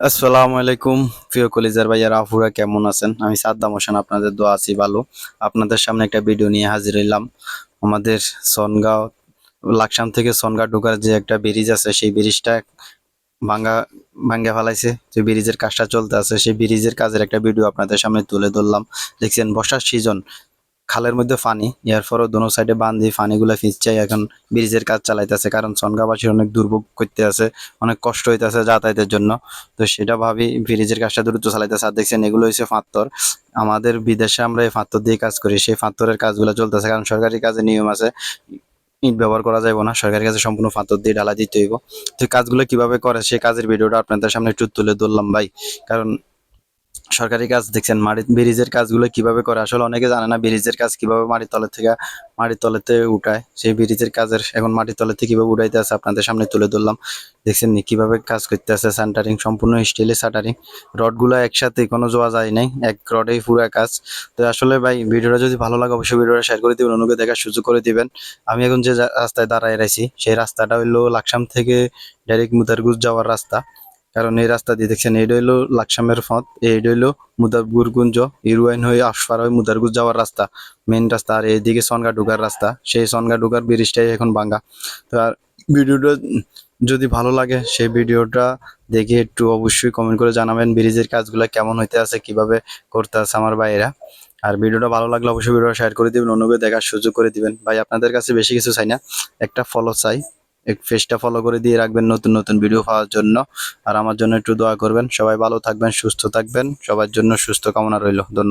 আসসালামু আলাইকুম, প্রিয় কলিজার ভাইয়ার আফুরা কেমন আছেন? আমি সাদ্দাম হোসেন, আপনাদের দোয়া আছি ভালো। আপনাদের সামনে একটা ভিডিও নিয়ে হাজির হইলাম। আমাদের সনগাঁও, লাকসাম থেকে সনগাঁও ঢোকার যে একটা ব্রিজ আছে, সেই ব্রিজটা ভাঙ্গা ভাঙ্গা ফেলাইছে। যে ব্রিজের কাজটা চলতে আছে, সেই ব্রিজের কাজের একটা ভিডিও আপনাদের সামনে তুলে ধরলাম। দেখছেন, বর্ষার সিজন খালের মধ্যে পানি, এর পরও দোনো সাইডে বান্ধি পানিগুলো ফিঁচছে এখন ব্রিজের কাজ চালাইতেছে, কারণ সনগাঁবাসীর অনেক দুর্ভোগ করতে আছে অনেক কষ্ট হইতেছে যাতায়াতের জন্য। তো সেটা ভাবি ব্রিজের কাজটা দ্রুত চালাইতেছে, আর দেখছেন এগুলো হচ্ছে ফাত্তর আমাদের বিদেশে আমরা এই ফাত্তর দিয়ে কাজ করি, সেই ফাত্তরের কাজগুলো চলতেছে, কারণ সরকারি কাজে নিয়ম আছে, ইট ব্যবহার করা যাবে না, সরকারি কাজে সম্পূর্ণ ফাত্তর দিয়ে ঢালা দিতে হইব। তো কাজগুলো কীভাবে করে, সেই কাজের ভিডিওটা আপনাদের সামনে একটু তুলে ধরলাম ভাই, কারণ সরকারি কাজ দেখছেন মাটি ব্রিজের কাজগুলো কীভাবে করে? আসলে অনেকে জানে না ব্রিজের কাজ কীভাবে মাটির তলে থেকে মাটির তলেতে উঠায়। সেই ব্রিজের কাজের এখন মাটির তলেতে কীভাবে উঠাইতে আছে আপনাদের সামনে তুলে ধরলাম। দেখছেন নি, কীভাবে কাজ করতে আছে সেন্টারিং সম্পূর্ণ স্টিলে সাটারিং রডগুলো একসাথে কোনো জোয়া যায় নাই, এক রডেই পুরো কাজ। তো আসলে ভাই, ভিডিওটা যদি ভালো লাগে অবশ্যই ভিডিওটা শেয়ার করে দিবেন অনুকে দেখার সুযোগ করে দিবেন। আমি এখন যে রাস্তায় দাঁড়ায় রয়েছি, সেই রাস্তাটা হইল লাকসাম থেকে ডাইরেক্ট মুদারগুজ যাওয়ার রাস্তা। কারণ এই রাস্তা দিয়ে দেখছেন, এইটা হইল লাকসামের পথ, এইটা হইল মুদারগুরগুঞ্জ ইরুয়াইন হয়ে আশফার হয়ে মুদারগুজ যাওয়ার রাস্তা মেন রাস্তা, আর এইদিকে সনগা ঢুকার রাস্তা, সেই সনগা ঢুকার ব্রিজটাই এখন ভাঙ্গা। তো আর ভিডিওটা যদি ভালো লাগে, সেই ভিডিওটা দেখে একটু অবশ্যই কমেন্ট করে জানাবেন ব্রিজের কাজগুলো কেমন হইতে আছে, কীভাবে করতে আছে আমার ভাইয়েরা। আর ভিডিওটা ভালো লাগলে অবশ্যই ভিডিওটা শেয়ার করে দিবেন, অন্যকে দেখার সুযোগ করে দিবেন। ভাই, আপনাদের কাছে বেশি কিছু চাই না, একটা ফলো চাই। পেজটা ফলো করে দিয়ে রাখবেন নতুন নতুন ভিডিও পাওয়ার জন্য। আর আমার জন্য একটু দোয়া করবেন। সবাই ভালো থাকবেন, সুস্থ থাকবেন। সবার জন্য সুস্থ কামনা রইল। ধন্যবাদ।